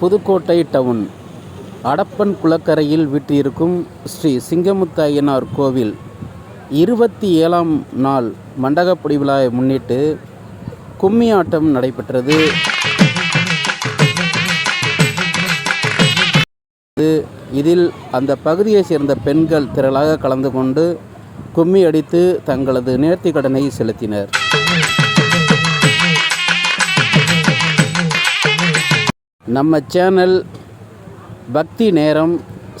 Pudukkottai down Adappan குளக்கரையில் வீற்றிருக்கும் ஸ்ரீ சிங்கமுத்து ஐயனார் கோவில். இருபத்தி ஏழாம் நாள் மண்டகப்பொடி விழாவை முன்னிட்டு கும்மி ஆட்டம் நடைபெற்றது. இதில் அந்த பகுதியை சேர்ந்த பெண்கள் திரளாக கலந்து கொண்டு கும்மி அடித்து தங்களது நேர்த்திக்கடனை செலுத்தினர். நம்ம சேனல் பக்தி நேரம்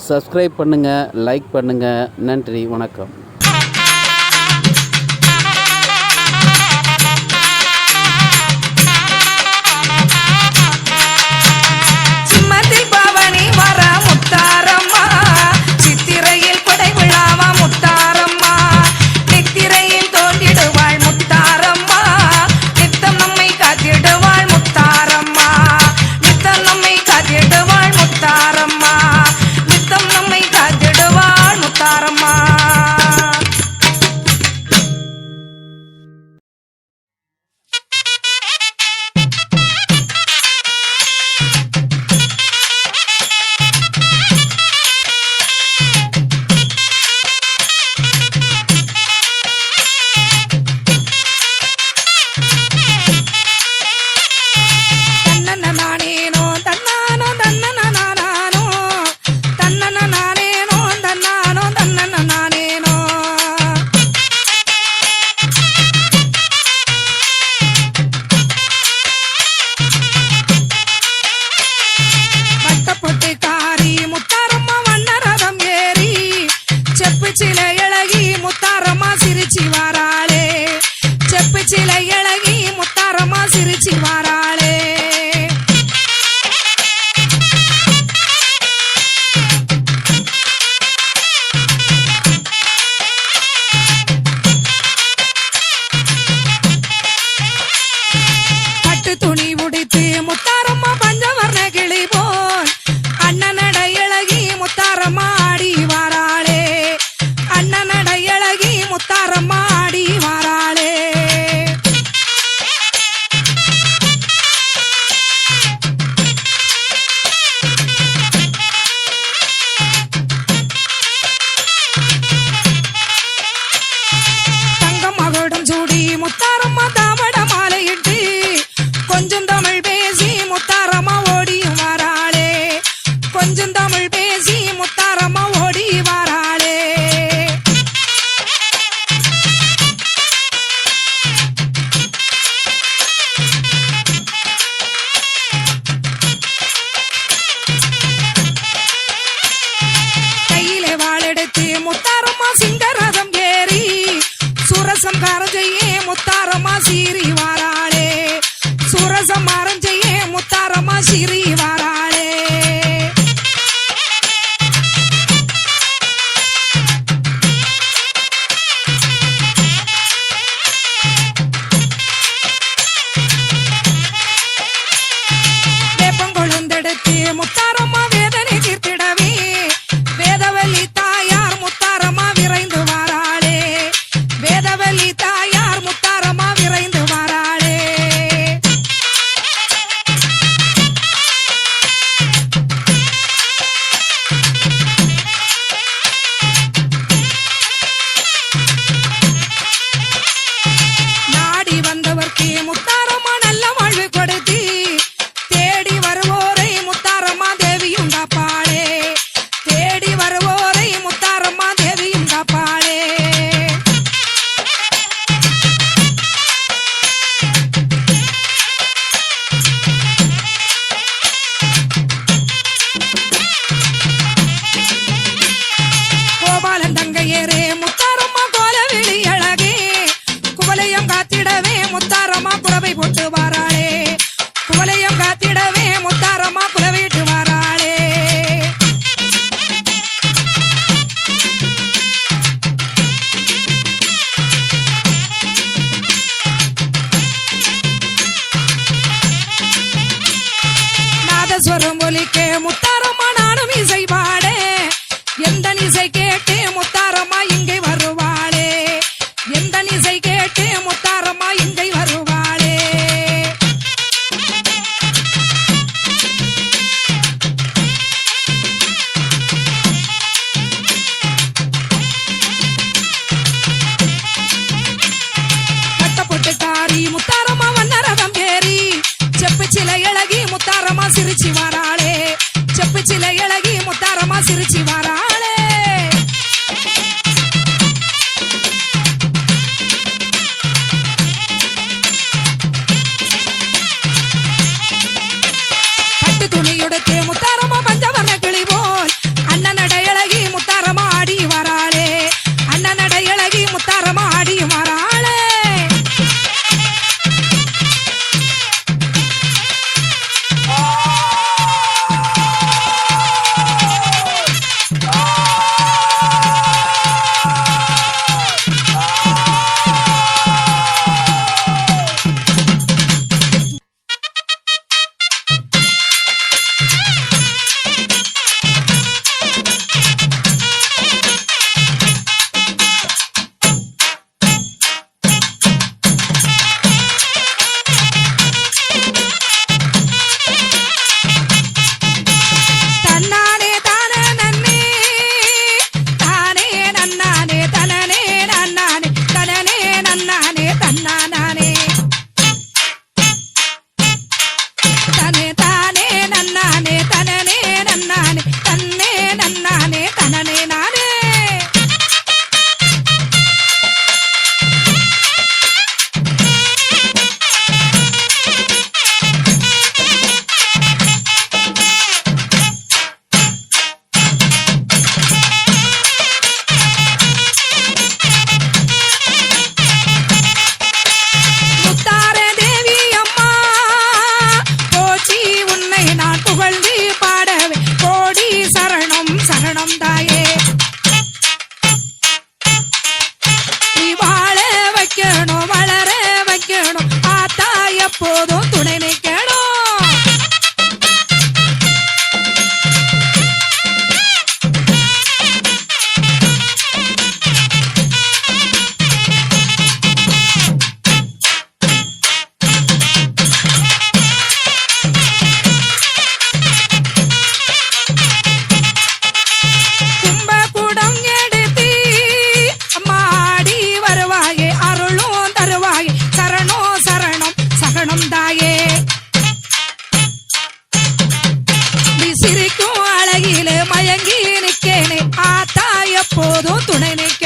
சப்ஸ்கிரைப் பண்ணுங்கள் லைக் பண்ணுங்கள் நன்றி வணக்கம். தமிழ் பேசி முத்தாரமா ஓடி வாராளே. கையிலே வாழெடுத்து முத்தாரமா சிங்க firmo me planeta. சிரிக்கும் அழகிலே மயங்கி நிக்கேனே. ஆத்தா எப்போதும் துணை நிக்க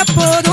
la por